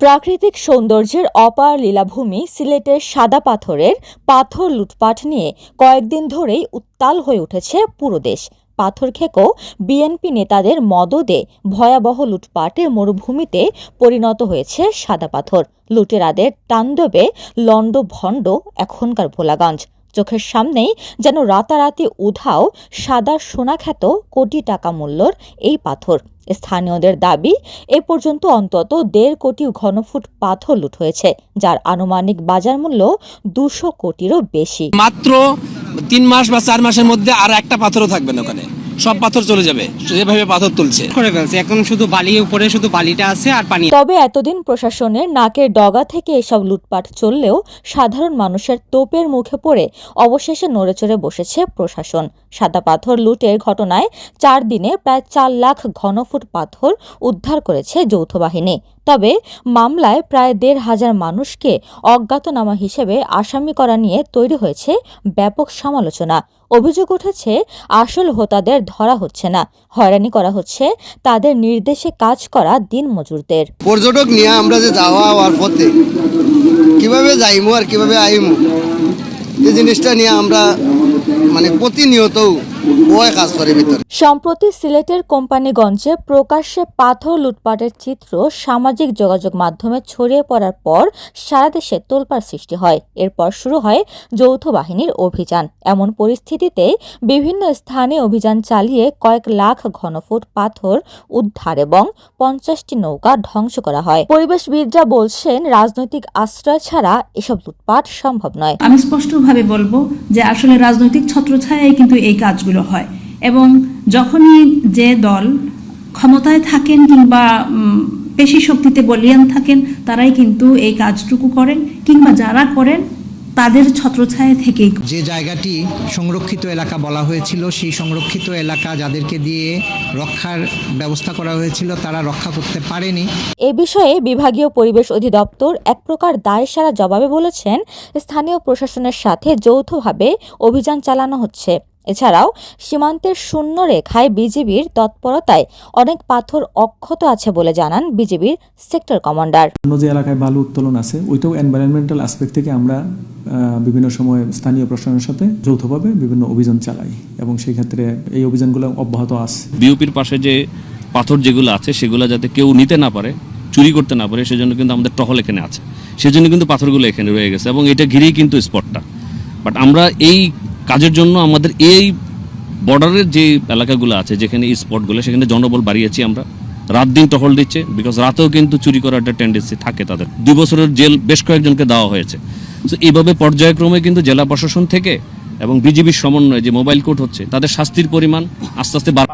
প্রাকৃতিক সৌন্দর্যের অপার লীলাভূমি সিলেটের সাদা পাথরের পাথর লুটপাট নিয়ে কয়েকদিন ধরেই উত্তাল হয়ে উঠেছে পুরো দেশ। পাথর খেকো বিএনপি নেতাদের মদদে ভয়াবহ লুটপাটে মরুভূমিতে পরিণত হয়েছে সাদা পাথর। লুটেরাদের তাণ্ডবে লণ্ডভণ্ড এখনকার ভোলাগঞ্জ। চোখের সামনেই যেন রাতারাতি উধাও সাদা সোনাখ্যাত কোটি টাকা মূল্যর এই পাথর। স্থানীয়দের দাবি, এ পর্যন্ত অন্তত দেড় কোটি ঘনফুট পাথর লুট হয়েছে, যার আনুমানিক বাজার মূল্য দুশো কোটিরও বেশি। মাত্র তিন মাস বা চার মাসের মধ্যে আর একটা পাথরও থাকবে না ওখানে। সব পাথর চলে যাবে। যেভাবে পাথর তুলছে। করে ফেলছে। এখন শুধু বালি উপরে শুধু বালিটা আছে আর পানি। তবে এতদিন প্রশাসনের নাকের ডগা থেকে এসব লুটপাট চললেও সাধারণ মানুষের তোপের মুখে পড়ে অবশেষে নড়েচড়ে বসেছে প্রশাসন। সাদা পাথর লুটের ঘটনায় চার দিনে প্রায় চার লাখ ঘনফুট পাথর উদ্ধার করেছে যৌথ বাহিনী। তবে মামলায় প্রায় দেড় হাজার মানুষকে অজ্ঞাতনামা হিসেবে আসামি করা নিয়ে তৈরি হয়েছে ব্যাপক সমালোচনা। অভিযোগ উঠেছে, আসল হোতাদের ধরা হচ্ছে না। হয়রানি করা হচ্ছে তাদের নির্দেশে কাজ করা দিন মজুরদের পর্যটক নিয়ে আমরা যে যাওয়া হওয়ার পথে কীভাবে যাইমু আর কীভাবে আইমু, এই জিনিসটা নিয়ে আমরা মানে প্রতিনিয়ত সম্প্রতি সিলেটের কোম্পানিগঞ্জে প্রকাশ্যে পাথর লুটপাটের চিত্র সামাজিক যোগাযোগ মাধ্যমে ছড়িয়ে পড়ার পর সারা দেশে তোলপাড় সৃষ্টি হয়। এরপর শুরু হয় যৌথ বাহিনীর অভিযান। এমন পরিস্থিতিতে বিভিন্ন স্থানে অভিযান চালিয়ে কয়েক লাখ ঘনফুট পাথর উদ্ধার এবং পঞ্চাশটি নৌকা ধ্বংস করা হয়। পরিবেশবিদরা বলছেন রাজনৈতিক আশ্রয় ছাড়া এসব লুটপাট সম্ভব নয়। আমি স্পষ্টভাবে বলব যে আসলে রাজনৈতিক ছত্রছায়ায় কিন্তু এই কাজগুলো হয়। এবং যখনই যে দল ক্ষমতায় থাকেন কিংবা পেশি শক্তিতে বলিয়ান থাকেন তারাই কিন্তু এই কাজটুকু করেন কিংবা যারা করেন তাদের ছত্রছায়া থেকেই যে জায়গাটি সংরক্ষিত এলাকা বলা হয়েছিল সেই সংরক্ষিত এলাকা যাদেরকে দিয়ে রক্ষার ব্যবস্থা করা হয়েছিল তারা রক্ষা করতে পারেনি। এ বিষয়ে বিভাগীয় পরিবেশ অধিদপ্তর এক প্রকার দায়সারা জবাবে বলেছেন স্থানীয় প্রশাসনের সাথে যৌথভাবে অভিযান চালানো হচ্ছে। এছাড়াও সীমান্তের শূন্য রেখায় বিজিবির তৎপরতায় অনেক পাথর অক্ষত আছে বলে জানান বিজিবির সেক্টর কমান্ডার। অন্য যে এলাকায় বালু উত্তোলন আছে ওইটাও এনভায়রনমেন্টাল আসপেক্ট থেকে আমরা বিভিন্ন সময় স্থানীয় প্রশাসনের সাথে যৌথভাবে বিভিন্ন অভিযান চালাই এবং সেই ক্ষেত্রে এই অভিযানগুলো অব্যাহত আছে। বিওপির পাশে যে পাথর যেগুলো আছে সেগুলো যাতে কেউ নিতে না পারে চুরি করতে না পারে সেজন্য কিন্তু আমাদের টহল এখানে আছে। সেজন্য কিন্তু পাথরগুলো এখানে রয়ে গেছে এবং এটা ঘিরেই কিন্তু স্পটটা বাট আমরা এই কাজের জন্য আমাদের এই বর্ডারের যে এলাকাগুলো আছে যেখানে এই স্পটগুলো সেখানে জনবল বাড়িয়েছি আমরা। রাত দিন টহল দিচ্ছে বিকজ রাতেও কিন্তু চুরি করার একটা টেন্ডেন্সি থাকে তাদের। দুই বছরের জেল বেশ কয়েকজনকে দেওয়া হয়েছে। তো এইভাবে পর্যায়ক্রমে কিন্তু জেলা প্রশাসন থেকে এবং বিজিবির সমন্বয়ে যে মোবাইল কোর্ট হচ্ছে তাদের শাস্তির পরিমাণ আস্তে আস্তে বাড়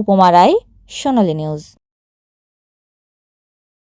উপমা রায় সোনালী নিউজ।